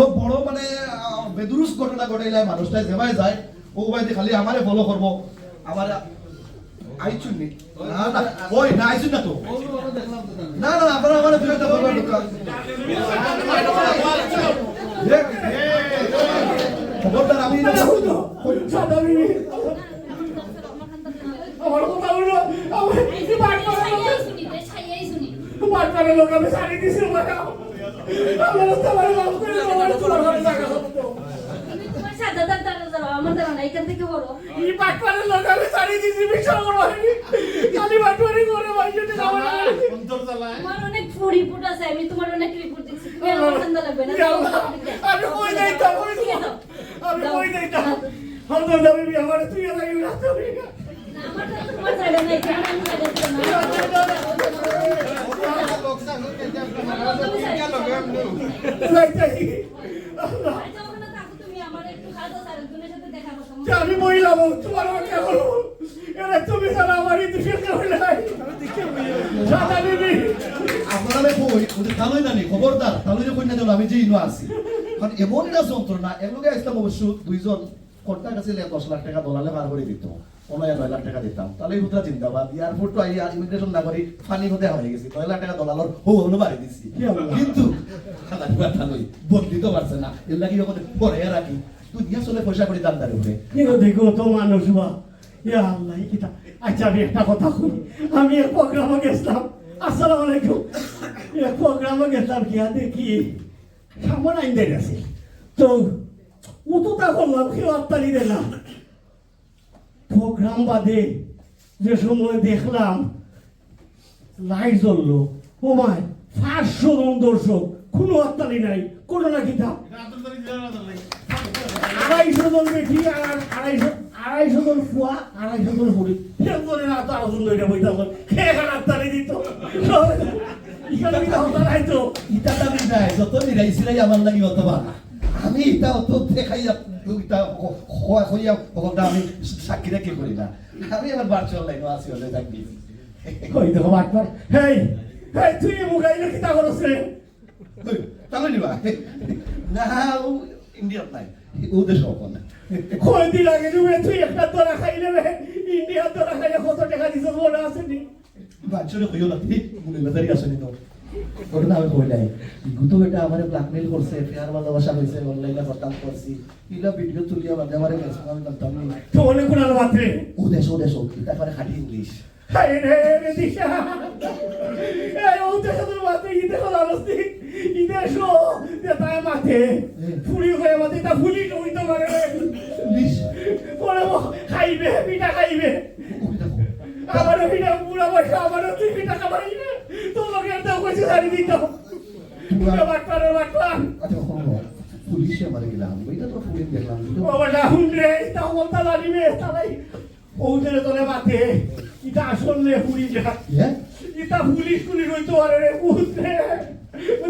বড় বড় মানে বেদুরুস ঘটনা ঘটাইলে মানুষটা যেভাবে যায়। ও বাইতে খালি আমারে ফলো করব আমার আইছুন নি? না না ওই না আইছুন না তো না না আপনারা আমার ফিরে দোকান। খবরদার আমি আমার কথা হলো আমার করে দেবো লোক দিছি আমি তোমার অনেক রিপোর্ট দিচ্ছি লাগবে না আমি কই যাইতাম আমি কই যাইতাম দাবি আমার তো তোমার নাই কেন আমি সাইডে ছিলাম না যাইতাই আচ্ছা ওখানে থাকো তুমি আমার একটু কাজ আছে আরেকজনের সাথে দেখা করতে যে আমি বউ, তোমার আমার কে বলব এরা তুমি ছাড়া আমার এই দুশের কেউ নাই। সাদা বিবি। আপনারা কই ওদের তালই জানি, খবরদার, তালই যে কন্যা জানো আমি যে ইনো আছি। কারণ এমন একটা যন্ত্রণা এগুলোকে আসতাম অবশ্য দুইজন কর্তার কাছে দশ লাখ টাকা দলালে বার করে দিত। পনেরো নয় লাখ টাকা দিতাম। তাহলে এই হুতরা চিন্তাবাদ এয়ারপোর্ট তো আইয়া ইমিগ্রেশন না করি ফানি হতে হয়ে গেছি। নয় লাখ টাকা দলালর হো হলো বাড়ি দিছি। কিন্তু বদলি তো পারছে না। এর লাগি যখন পরে রাখি তুই দিয়া চলে পয়সা করে দামদার উঠে কিন্তু দেখো তো মানুষ বা ইয়া আল্লাহ কিতা। আচ্ছা আমি একটা কথা কই। আমি এক প্রোগ্রামে গেছিলাম। আসসালামু আলাইকুম। এক প্রোগ্রামে গেছিলাম গিয়া দেখি সামনে আইন আছে। তো উতুটা করলাম কেউ দিলাম প্রোগ্রাম বাদে যে সময় দেখলাম লাইট জ্বললো। ও মায় পাঁচশো জন দর্শক, কোনো আত্মারি নাই, কোনো না কিতাব আড়াইশো জন বেঠি আর আড়াইশো আড়াইশো জন ফুয়া, আড়াইশো জন ফুড়ি সেজনে না, তো সুন্দর এটা বইতাম এখানে আত্মারি দিত। এখানে কিনা হতা নাই তো ইটাটা নিরাই যত নিরাইছিলাই আমার লাগি অত ভালো আমি ইটা অত দেখাই খোয়া খইয়া ওটা আমি সাক্ষী রেখে করি না আমি আমার ভার্চুয়াল লাইনে আছি ওদের চাকরি কই দেখো বাটবার হেই হেই তুই মুগাইলে কিতা করছ রে তাহলে নিবা না ও ইন্ডিয়াত নাই ও দেশ কই দিন আগে তুমি তুই একটা তোরা খাইলে রে ইন্ডিয়া তোরা খাইলে কত টাকা দিছ মনে আছে নি ভার্চুয়ালে কইও না তুই মুনি বাজারি আসনি তো ঘটনা আমি কই নাই। আমারে ব্ল্যাকমেল করছে প্যার ভালোবাসা হইছে অনলাইনে হরতাল করছি। ইলা ভিডিও তুলিয়া বাদে আমারে মেসেজ আমি জানতাম না। তো অনেক কোন মাত্রে। ও দেশ ও দেশ এটা করে ইংলিশ। হাই রে রে দিশা। এই ও দেখো তো মাত্রে ইতে হল অবস্থি ইতে শো যে তাই ফুলি হয়ে মাথে তা ফুলি হইতে পারে ইংলিশ পরে খাইবে পিঠা খাইবে। আমারও পিঠা পুরা বসে আমারও তুই পিঠা তোমাকে একটা কইছে শাড়ি দিত। পুরা আচ্ছা কখনো পুলিশে মারে গেলাম। এটা তো পুলিশ দেখলাম। বাবা রাহুল রে তা বলতা লাগিবে তাই ওদের তোলে মাথে ইটা আসলে পুরি যা। ইয়ে? পুলিশ পুলিশ হইতো আরে রে বুঝতে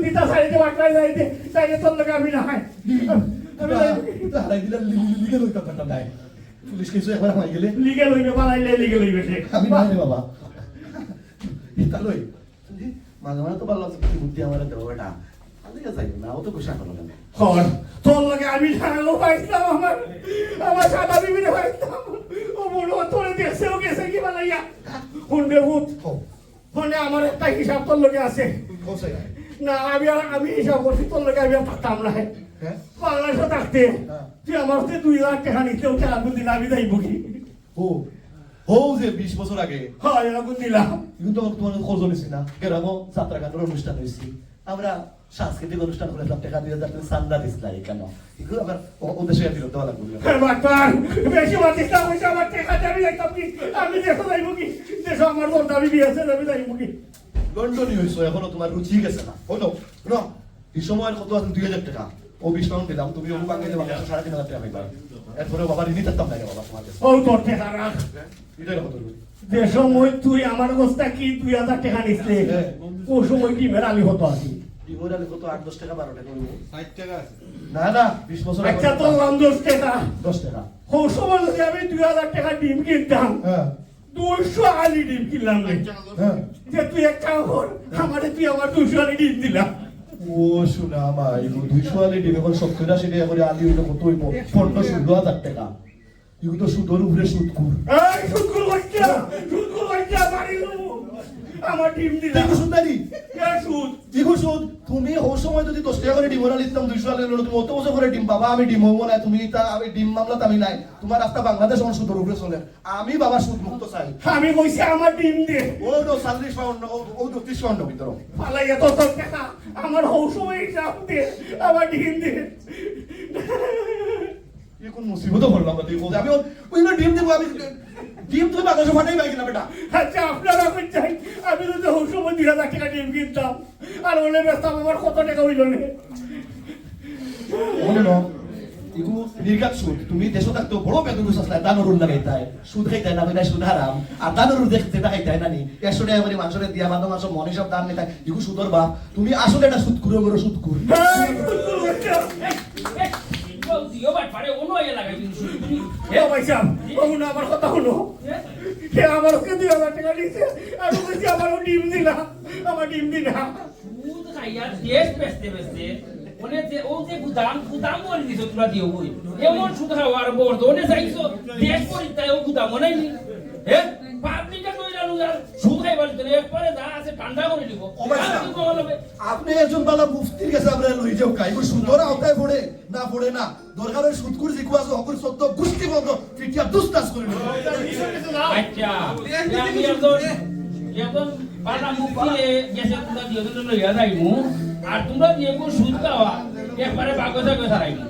ইটা সাইডে বাটপার যাইতে সাইডে তোর লাগে আমি না হয় হারাই দিলাম লিগে লই কথা নাই পুলিশ কিছু একবার হয়ে গেলে। লিগে লইবে পালাইলে লিগে লইবে সে। আমি নাই বাবা। এটা লই। মাঝে মাঝে তো ভালো লাগছে কি বুদ্ধি আমার দেবো না। ও তো করো তোর লাগে আমি জানালো পাইছিলাম আমার। আমার সাদা বিবিনে পাইছিলাম ও বড় তোরে দেশেও গেছে কি বানাইয়া? হুন্ডে ও ফোনে আমার একটা হিসাব তোর লগে আছে। না আমি আর আমি হিসাব করছি তোর লগে আমি আর থাকতাম না। হ্যাঁ? বাংলাদেশে থাকতে। হ্যাঁ। তুই আমার দুই লাখ টাকা নিতে হচ্ছে আগুন দিলে আমি যাইব কি? ও ও যে 20 বছর আগে। হয় আগুন দিলাম। কিন্তু তোমার খোঁজ নিছি না। গ্রামও যাত্রা গানের অনুষ্ঠান হয়েছি। আমরা সাংস্কৃতিক অনুষ্ঠান করেছিলাম টাকা হাজার তুমি চান্দা দিছিলাই কেন? এগুলো আবার ওদের সঙ্গে বিরত হওয়া লাগবে বেশি মাতিস না পয়সা আমার টাকা আমি যাইতাম কি আমি দেখো যাইব কি? দেশে আমার বন্ধ আমি বিয়েছে আমি যাইব কি? লন্ডনই হয়েছো এখনও তোমার রুচি গেছে না? হলো ন এই সময়ের কত আছে? দুই হাজার টাকা। ও বিশ পাউন্ড দিলাম তুমি ও বাঙালি দেবা সাড়ে তিন হাজার টাকা পাইবা। এরপরে বাবা ঋণী থাকতাম না বাবা তোমার কাছে ও টাকা রাখ এটাই কত যে সময় তুই আমার গোস্তা কি দুই হাজার টাকা নিচ্ছে ও সময় কি মেরালি হতো করব না না বিশ বছর আচ্ছা তোর নাম দশ টাকা। দশ টাকা। ও সময় যদি আমি দুই হাজার টাকা ডিম কিনতাম হ্যাঁ। দুইশো আলি ডিম কিনলাম হ্যাঁ। যে তুই এক কাম তুই আমার দুইশো আলি ডিম দিলাম ও শোনা মাই দুইশো আলি ডিম এখন সত্তর করে আলি হইল কত হইব? পনেরো ষোলো তো সুদর উপরে সুদ কর সুদ বাচ্চা মারি দেবো আমার ডিম সুদ দাদি কে সুদ? তুমি ও সময় যদি দশ টাকা করে ডিম দুইশো হলো তুমি অত বছর করে ডিম। বাবা আমি ডিম হব না তুমি তা আমি ডিম মামলাত আমি নাই। তোমার রাস্তা বাংলাদেশ আমার সুদর উপরে চলে। আমি বাবা সুদ মুক্ত চাই। আমি কইছি আমার ডিম দে। ও তো চল্লিশ পাউন্ড ও তো ত্রিশ পাউন্ড ভিতর পালাইয়া তো তোর টাকা। আমার হৌসময় হিসাব দে। আমার ডিম দে। এখন মুসিবত করলাম আমি ওই ডিম দেবো আমি ডিম তুমি বাংলাদেশে ফাটাই পাই কিনা বেটা আচ্ছা আপনারা আমি চাই আমি যদি হৌসময় দুই হাজার টাকা ডিম কিনতাম আর ওলে বেচতাম আমার কত টাকা হইল না মনে ন ইগু নির্গাত সুদ তুমি দেশে থাকতে বড় বেতন আসলে লাগাইতাই সুদ খাইতাই না কইতাই সুদ হারাম আর দানরুর দেখতে খাইতাই না নি একশো টাকা করে মানুষের দিয়া বান্ধব মানুষ মনে সব দাম নিতাই ইগু সুদর বাপ তুমি আসলে এটা সুদ করে বড় সুদ কর এই, শুকুর বাচ্চা। দিও বাট পারে অন্য ইয়ে লাগাই দিন শুধু তুমি এ ভাই সাহেব, ও শুনো আমার কথা শুনো সে আমার ওকে দুই হাজার টাকা দিছে আমি বলছি আমারও ডিম দিলা আমার ডিম দিলা দুধ খাইয়া দেশ বেচতে বেচতে ওনে যে ও যে গুদাম গুদাম করে দিছো তোরা দিও বই এমন সুদ খাওয়ার বর্দ যাইছো দেশ পরিত্যায় ও গুদাম নাই। নি হে কইরা লুজার সুদ খাইবার জন্য একবারে যা আছে ঠান্ডা করে দিব ও ভাই আর সাহেব। কি কমাল হবে আপনি একজন বালা মুফতির কাছে আপনারা লই যাও কাই ইগু সুদর আওতায় পড়ে না পড়ে না। দরকার হয় সুদ করে জিকু আছে অকুর সত্য গুষ্টি বন্ধ ফিটিয়া দুস্তাস করে আচ্ছা একজন একজন পালা মুখিয়ে গেছে তোমরা দিও তো লইয়া যাইমু আর তোমরা দিয়ে কোন সুদ খাওয়া একবারে বাগজা কথা রাইমু